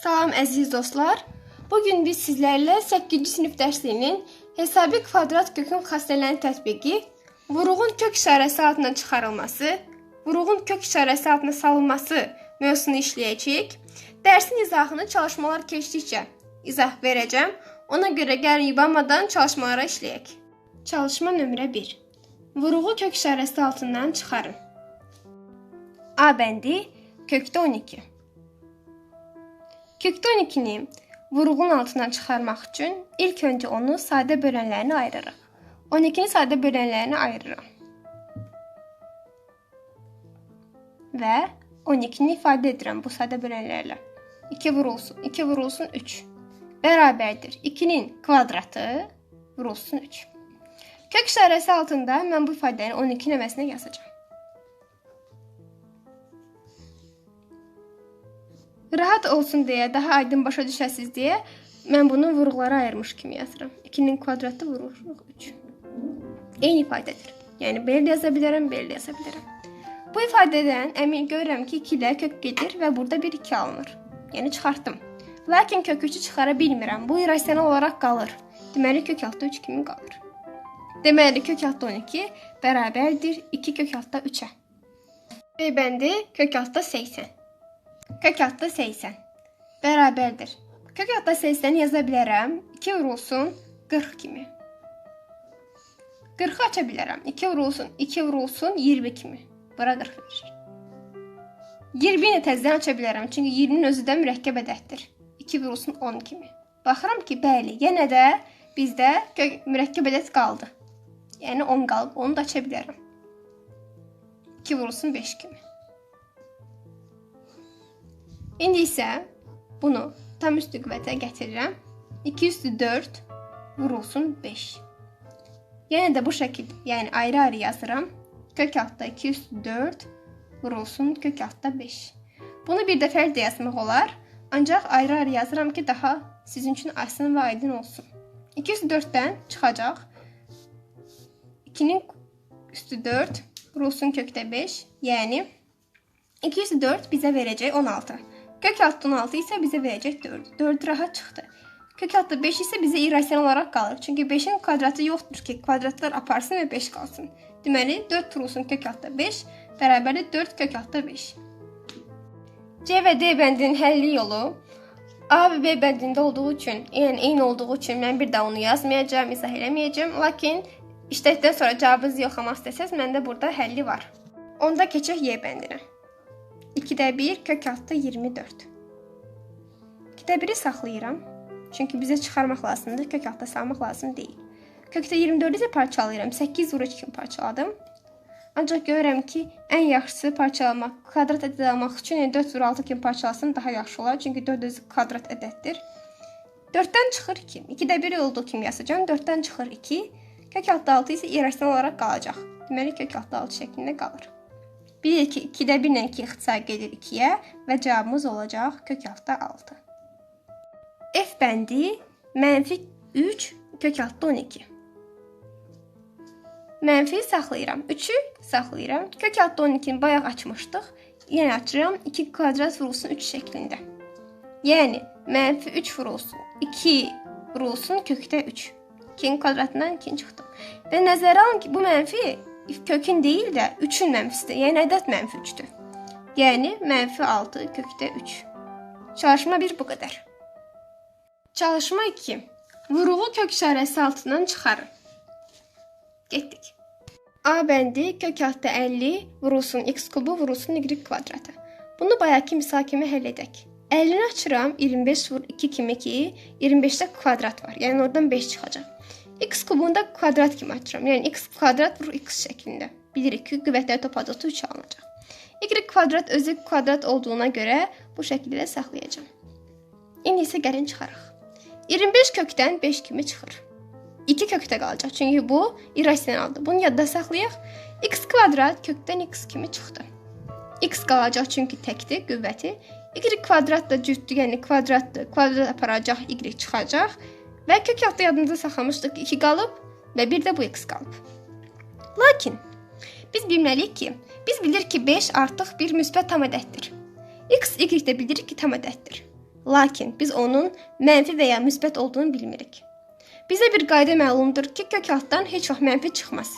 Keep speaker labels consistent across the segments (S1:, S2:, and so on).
S1: Salam əziz dostlar. Bu gün biz sizlərlə 8-ci sinif dərsliyinin hesabi kvadrat kökün xassələrini tətbiqi, vuruğun kök işarəsi altından çıxarılması, vuruğun kök işarəsi altına salınması mövzusunu işləyəcəyik. Dərsin izahını çalışmalar keçdikcə izah verəcəm. Ona görə gəlin yubanmadan çalışmalara işləyək. Çalışma nömrə 1. Vuruğu kök işarəsi altından çıxarın. A bəndi kökdə 12. Kökdə 12-ni vuruğun altından çıxarmaq üçün ilk öncə onu sadə bölənlərinə ayırırıq. 12-ni sadə bölənlərinə ayırıram. Və 12-ni ifadə edirəm bu sadə bölənlərlə. 2 vurulsun, 2 vurulsun 3 bərabərdir. 2-nin kvadratı vurulsun 3. Kök işarəsi altında mən bu ifadəni 12 nömrəsinə yazacağam. Rahat olsun deyə, daha aydın başa düşəsiz deyə mən bunu vuruqlara ayırmış kimi yazıram. 2-nin kvadratı vururuq 3. Eyni ifadədir. Yəni belə yaza bilərəm, belə yaza bilərəm. Bu ifadədən əmin görürəm ki, 2 ilə kök gedir və burada bir 2 alınır. Yəni çıxartdım. Lakin kök 3-ü çıxara bilmirəm. Bu irrasional olaraq qalır. Deməli kök altda 3 kimi qalır. Deməli kök altda 12 bərabərdir 2 kök altda 3-ə. B bəndi kök altda 80. Kök altda 80 bərabərdir. Kök altda 80-i yaza bilərəm. 2 vurulsun 40 kimi. 40-ı aça bilərəm. 2 vurulsun, 2 vurulsun 20 kimi. Bura 40 verir. 20-ni təzədən aça bilərəm, çünki 20-nin özü də mürəkkəb ədəddir. 2 vurulsun 10 kimi. Baxıram ki, bəli, yenə də bizdə mürəkkəb ədəd qaldı. Yəni 10 qalıb, onu da aça bilərəm. 2 vurulsun 5 kimi. İndi isə bunu tam üstü qüvvətə gətirirəm. 2 üstü 4 vurulsun 5. Yenə də bu şəkildə, yəni ayrı-ayrı yazıram. Kök altda 2 üstü 4 vurulsun kök altda 5. Bunu bir dəfə də yazmaq olar, ancaq ayrı-ayrı yazıram ki, daha sizin üçün asan və aydın olsun. 2 üstü 4-dən çıxacaq. 2-nin üstü 4 vurulsun kökdə 5, yəni 2 üstü 4 bizə verəcək 16. Kök altda 16 isə bizə verəcək 4. 4 rahat çıxdı. Kök altda 5 isə bizə irrasional olaraq qalır. Çünki 5-in kvadratı yoxdur ki, kvadratlar aparsın və 5 qalsın. Deməli 4 vurulsun kök altda 5 bərabərdir 4 kök altda 5. C və D bəndinin həlli yolu A və B bəndində olduğu üçün, yəni eyni olduğu üçün mən bir də onu yazmayacağam, izah eləməyəcəm. Lakin işlətdən sonra cavabınızı yoxlamaq istəsəz, məndə burada həlli var. Onda keçək Y bəndinə. 2-də 1 kök altda 24. 2-də 1-i saxlayıram. Çünki bizə çıxarmaq lazımdır, kök altda salmaq lazım deyil. Kökdə 24-ü isə parçalayıram. 8 vuru 2 kimi parçaladım. Ancaq görürəm ki, ən yaxşısı parçalamaq, kvadrat ədəd almaq üçün yəni 4 vuru 6 kimi parçalasam daha yaxşı olar. Çünki 4 özü kvadrat ədəddir. 4-dən çıxır 2. 2-də 1 olduğu kimi yazacağam. 4-dən çıxır 2. Kök altda 6 isə irrasional olaraq qalacaq. Deməli kök altda 6 şəklində qalır. 1 2 2-də 1 ilə 2 ixtisar gedir 2-yə və cavabımız olacaq kök altda 6. F bəndi mənfi 3 kök altda 12. Mənfi saxlayıram. 3-ü saxlayıram. Kök altda 12-ni bayaq açmışdıq. Yenə açıram. 2 kvadrat vurulsun 3 şəklində. Yəni mənfi 3 vurulsun 2 vurulsun kökdə 3. 2-nin kvadratından 2 çıxdım. Və nəzərə alın ki, bu mənfi kökün deyil də 3-ün mənfisidir. Yəni ədəd mənfi 3-dür. Yəni mənfi 6 kökdə 3. Çalışma 1 bu qədər. Çalışma 2. Vuruğu kök işarəsi altından çıxarın. Getdik. A bəndi kök altda 50 vurulsun x kubu vurulsun y kvadratı. Bunu bayaqki misal kimi həll edək. 50-ni açıram 25 vur 2 kimi ki 25-də kvadrat var. Yəni oradan 5 çıxacaq. X kubunda kvadrat kimi açıram. Yəni x kvadrat vur x şəklində. Bilirik ki, qüvvətləri topladıqda 3 alınacaq. y kvadrat özü kvadrat olduğuna görə bu şəkildə saxlayacağam. İndi isə gəlin çıxaraq. 25 kökdən 5 kimi çıxır. 2 kökdə qalacaq. Çünki bu irrasionaldır. Bunu yadda saxlayaq. x kvadrat kökdən x kimi çıxdı. x qalacaq çünki təkdir qüvvəti. y kvadrat da cütdür, yəni kvadratdır. Kvadrat aparacaq, y çıxacaq və kök altda yadımızda saxlamışdıq ki, 2 qalıb və bir də bu x qalıb. Lakin biz bilməliyik ki, biz bilirik ki 5 artıq bir müsbət tam ədəddir. x, y də bilirik ki tam ədəddir. Lakin biz onun mənfi və ya müsbət olduğunu bilmirik. Bizə bir qayda məlumdur ki, kök altdan heç vaxt mənfi çıxmaz.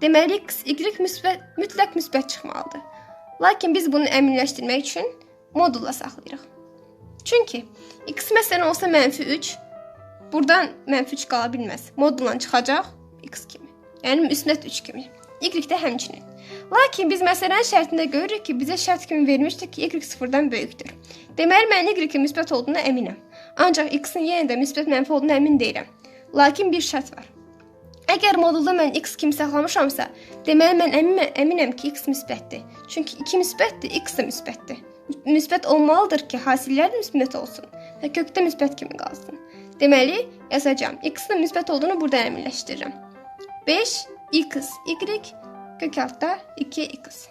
S1: Deməli x, y müsbət, mütləq müsbət çıxmalıdır. Lakin biz bunu əminləşdirmək üçün modulla saxlayırıq. Çünki x məsələn olsa mənfi 3, buradan mənfi 3 qala bilməz. Modulla çıxacaq x kimi. Yəni müsbət 3 kimi. Y də həmçinin. Lakin biz məsələnin şərtində görürük ki, bizə şərt kimi vermişdi ki, y sıfırdan böyükdür. Deməli mən y-in müsbət olduğuna əminəm. Ancaq x-in yenə də müsbət mənfi olduğuna əmin deyiləm. Lakin bir şərt var. Əgər modulda mən x kimi saxlamışamsa, deməli mən əminəm, əminəm ki, x müsbətdir. Çünki 2 müsbətdir, x də müsbətdir. Müsbət olmalıdır ki, hasillər də müsbət olsun və kökdə müsbət kimi qalsın. Deməli, yazacağam. x-in müsbət olduğunu burada əminləşdirirəm. 5 x y kök altda 2x.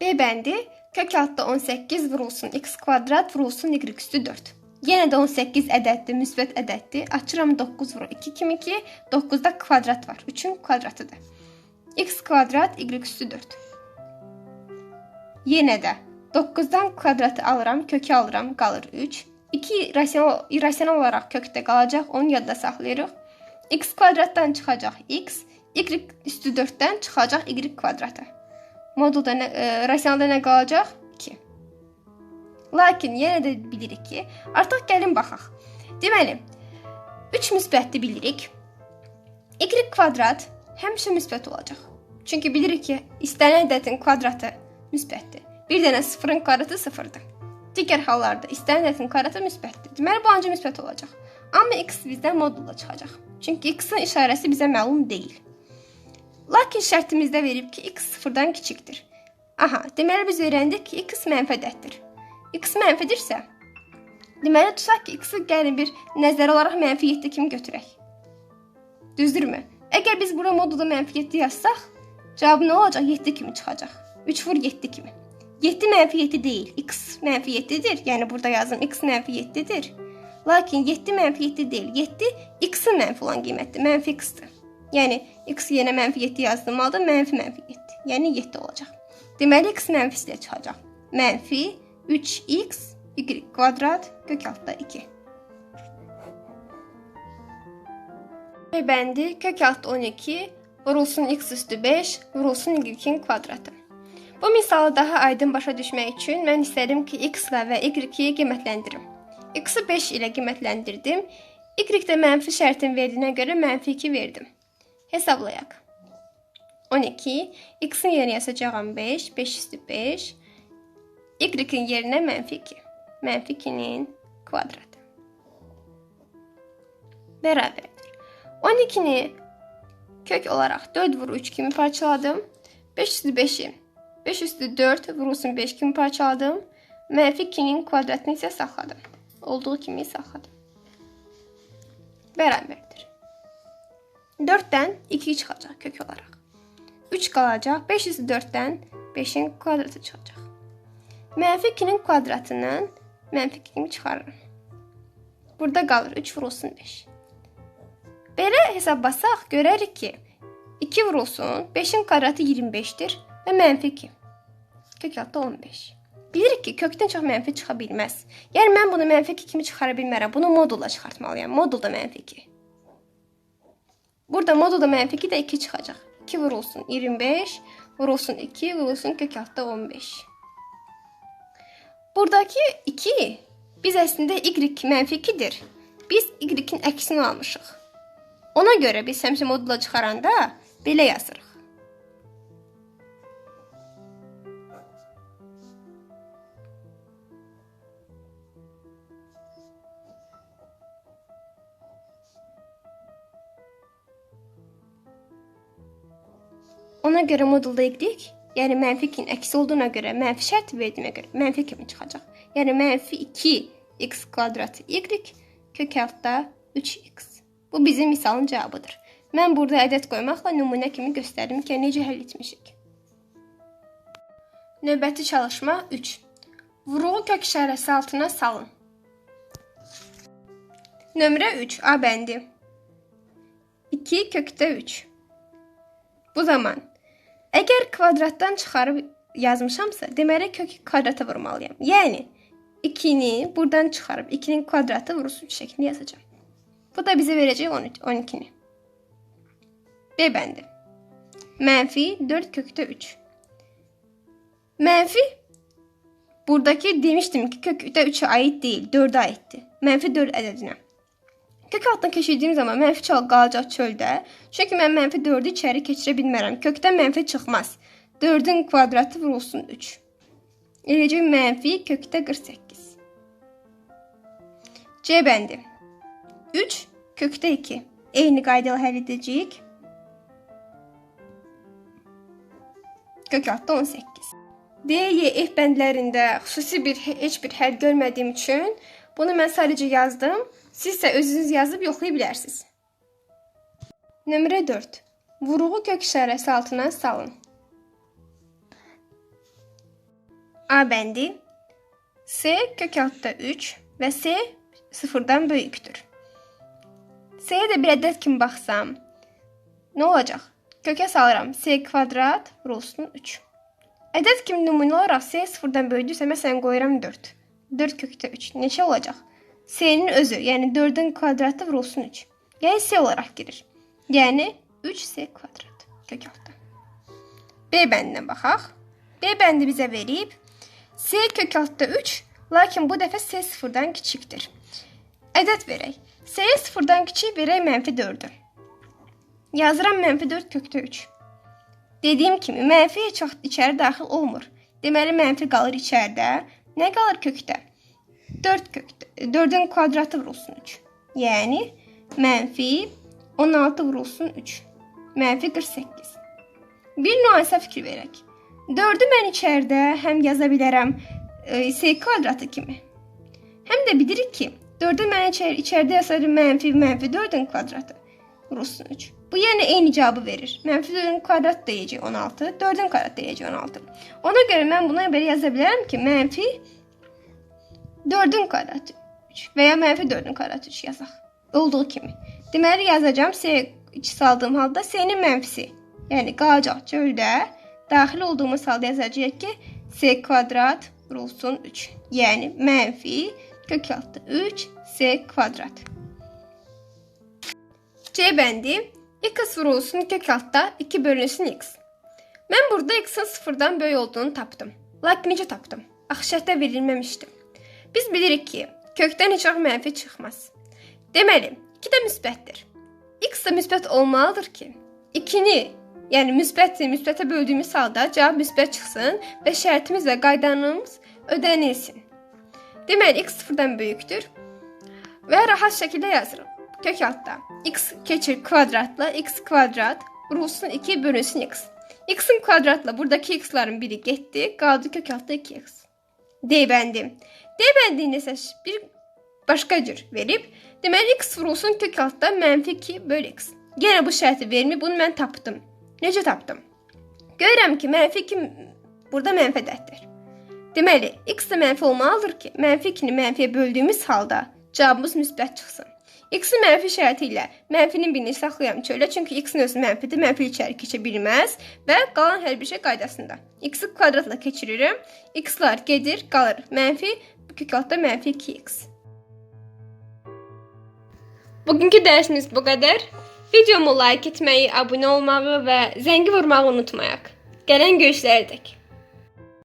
S1: B bəndi kök altda 18 vurulsun x kvadrat vurulsun y üstü 4. Yenə də 18 ədəddir, müsbət ədəddir. Açıram 9 vurur 2 kimi ki, 9-da kvadrat var. 3-ün kvadratıdır. x kvadrat y üstü 4. Yenə də 9-dan kvadratı alıram, kökü alıram, qalır 3. 2 irrasional, irrasional olaraq kökdə qalacaq, onu yadda saxlayırıq x kvadratdan çıxacaq x, y üstü 4-dən çıxacaq y kvadratı. Modulda nə, e, rasionalda nə qalacaq? 2. Lakin yenə də bilirik ki, artıq gəlin baxaq. Deməli, 3 müsbətli bilirik. y kvadrat həmişə müsbət olacaq. Çünki bilirik ki, istənilən ədədin kvadratı müsbətdir. Bir dənə sıfırın kvadratı 0-dır. Digər hallarda istənilən ədədin kvadratı müsbətdir. Deməli bu ancaq müsbət olacaq. Amma x bizdən modulla çıxacaq. Çünki x-in işarəsi bizə məlum deyil. Lakin şərtimizdə verib ki, x sıfırdan kiçikdir. Aha, deməli biz öyrəndik ki, x mənfi ədəddir. x mənfidirsə, deməli tutaq ki, x-i gəlin bir nəzər olaraq mənfi 7 kimi götürək. Düzdürmü? Əgər biz bura modulda mənfi 7 yazsaq, cavab nə olacaq? 7 kimi çıxacaq. 3 vur 7 kimi. 7 mənfi 7 deyil. x mənfi 7-dir. Yəni burada yazım x mənfi 7-dir. Lakin 7 mənfi 7 deyil. 7 x-in mənfi olan qiymətdir. Mənfi x-dir. Yəni x yenə mənfi 7 yazdığım halda mənfi mənfi 7. Yəni 7 olacaq. Deməli x mənfisi ilə çıxacaq. Mənfi 3x y kvadrat kök altda 2. B bəndi kök altda 12 vurulsun x üstü 5 vurulsun y-in kvadratı. Bu misalı daha aydın başa düşmək üçün mən istədim ki, x-la və y-i qiymətləndirim. X-i 5 ilə qiymətləndirdim. Y-də mənfi şərtin verdiyinə görə mənfi 2 verdim. Hesablayaq. 12. X-in yerinə yazacağam 5. 5 üstü 5. Y-in yerinə mənfi 2. Mənfi 2-nin kvadratı. Bərabərdir. 12-ni kök olaraq 4 vur 3 kimi parçaladım. 5 üstü 5-i 5 üstü 4 vurulsun 5 kimi parçaladım. Mənfi 2-nin kvadratını isə saxladım olduğu kimi saxladım. Bərabərdir. 4-dən 2 çıxacaq kök olaraq. 3 qalacaq. 5 üzü 4-dən 5-in kvadratı çıxacaq. Mənfi 2-nin kvadratından mənfi 2-ni çıxarıram. Burada qalır 3 vurulsun 5. Belə hesablasaq görərik ki, 2 vurulsun 5-in kvadratı 25-dir və mənfi 2. Kök altda 15. Bilirik ki, kökdən çox mənfi çıxa bilməz. Yəni mən bunu mənfi 2 kimi çıxara bilmərəm. Bunu modulla çıxartmalıyam. Modulda mənfi 2. Burada modulda mənfi 2 də 2 çıxacaq. 2 vurulsun 25, vurulsun 2, vurulsun kök altda 15. Buradakı 2 biz əslində y mənfi 2-dir. Biz y-in əksini almışıq. Ona görə biz həmişə modulla çıxaranda belə yazırıq. Görə modulda ekdik. Yəni mənfi 2-nin əksi olduğuna görə, mənfi şərt verdiyimə görə mənfi kimi çıxacaq. Yəni mənfi 2x kvadrat y kök altda 3x. Bu bizim misalın cavabıdır. Mən burada ədəd qoymaqla nümunə kimi göstərdim ki, necə həll etmişik. Növbəti çalışma 3. Vuruğu kök işarəsi altına salın. Nömrə 3 A bəndi. 2 kökdə 3. Bu zaman Əgər kvadratdan çıxarıb yazmışamsa, deməli kök kvadrata vurmalıyam. Yəni 2-ni buradan çıxarıb 2-nin kvadratı vurulsun 3 şəklində yazacağam. Bu da bizə verəcək 13 12-ni. B bəndi. Mənfi 4 kökdə 3. Mənfi buradakı demişdim ki kökdə 3'e ait değil 4'e aittir. Mənfi 4 ədədinə. Kök altdan keçirdiyim zaman mənfi çal qalacaq çöldə. Çünki mən mənfi 4-ü içəri keçirə bilmərəm. Kökdən mənfi çıxmaz. 4-ün kvadratı vurulsun 3. Eləcə mənfi kökdə 48. C bəndi. 3 kökdə 2. Eyni qayda ilə həll edəcəyik. Kök altda 18. D, Y, F bəndlərində xüsusi bir heç bir həll görmədiyim üçün bunu mən sadəcə yazdım. Siz isə özünüz yazıb yoxlaya bilərsiniz. Nömrə 4. Vuruğu kök işarəsi altına salın. A bəndi S kök altda 3 və S sıfırdan böyükdür. S-yə də bir ədəd kimi baxsam, nə olacaq? Kökə salıram. S kvadrat vurulsun 3. Ədəd kimi nümunə olaraq S sıfırdan böyüdürsə, məsələn qoyuram 4. 4 kökdə 3. Neçə olacaq? S-nin özü, yəni 4-ün kvadratı vurulsun 3. Yəni S olaraq girir. Yəni 3S kvadrat kök altdan. B bəndinə baxaq. B bəndi bizə verib S kök altda 3, lakin bu dəfə S sıfırdan kiçikdir. Ədəd verək. S-yə sıfırdan kiçik verək mənfi 4-ü. Yazıram mənfi 4 kökdə 3. Dediyim kimi mənfi heç vaxt içəri daxil olmur. Deməli mənfi qalır içəridə. Nə qalır kökdə? 4 kökdə. 4-ün kvadratı vurulsun 3. Yəni mənfi 16 vurulsun 3. Mənfi 48. Bir nüansə fikir verək. 4-ü mən içəridə həm yaza bilərəm e, s kvadratı kimi. Həm də bilirik ki, 4-ü mən içəri, içəridə yazarım mənfi mənfi 4-ün kvadratı vurulsun 3. Bu yəni eyni cavabı verir. Mənfi 4-ün kvadrat deyəcək 16, 4-ün kvadrat deyəcək 16. Ona görə mən buna belə yaza bilərəm ki, mənfi 4-ün kvadratı 3 və ya mənfi 4-ün kvadratı 3 yazaq. Olduğu kimi. Deməli yazacağam S içi saldığım halda S-nin mənfisi. Yəni qalacaq çöldə daxil olduğumuz halda yazacağıq ki, S kvadrat vurulsun 3. Yəni mənfi kök altı 3 S kvadrat. C bəndi x vurulsun kök altda 2 bölünsün x. Mən burada x-in sıfırdan böyük olduğunu tapdım. Lakin necə tapdım? Axı şərtdə verilməmişdi. Biz bilirik ki, kökdən heç mənfi çıxmaz. Deməli, 2 də müsbətdir. X də müsbət olmalıdır ki, 2-ni, yəni müsbəti müsbətə böldüyümüz halda cavab müsbət çıxsın və şərtimiz və qaydanımız ödənilsin. Deməli, x sıfırdan böyükdür və rahat şəkildə yazırıq. Kök altda x keçir kvadratla x kvadrat vurulsun 2 bölünsün x. x'in kvadratla buradaki x'ların biri getdi, qaldı kök altda 2x. D. D bəndini isə bir başqa cür verib, deməli x vurulsun kök altda mənfi 2 böl x. Yenə bu şərti vermir, bunu mən tapdım. Necə tapdım? Görürəm ki, mənfi 2 burada mənfi ədəddir. Deməli, x də mənfi olmalıdır ki, mənfi 2-ni mənfiyə böldüyümüz halda cavabımız müsbət çıxsın. X-in mənfi şərti ilə mənfinin birini saxlayam çölə, çünki x-in özü mənfidir, mənfi içəri keçə bilməz və qalan bir şey qaydasında. X-i kvadratla keçirirəm, x-lar gedir, qalır mənfi, kök altda mənfi 2x. Bugünkü dərsimiz bu qədər. Videomu like etməyi, abunə olmağı və zəngi vurmağı unutmayaq. Gələn görüşlərə dək.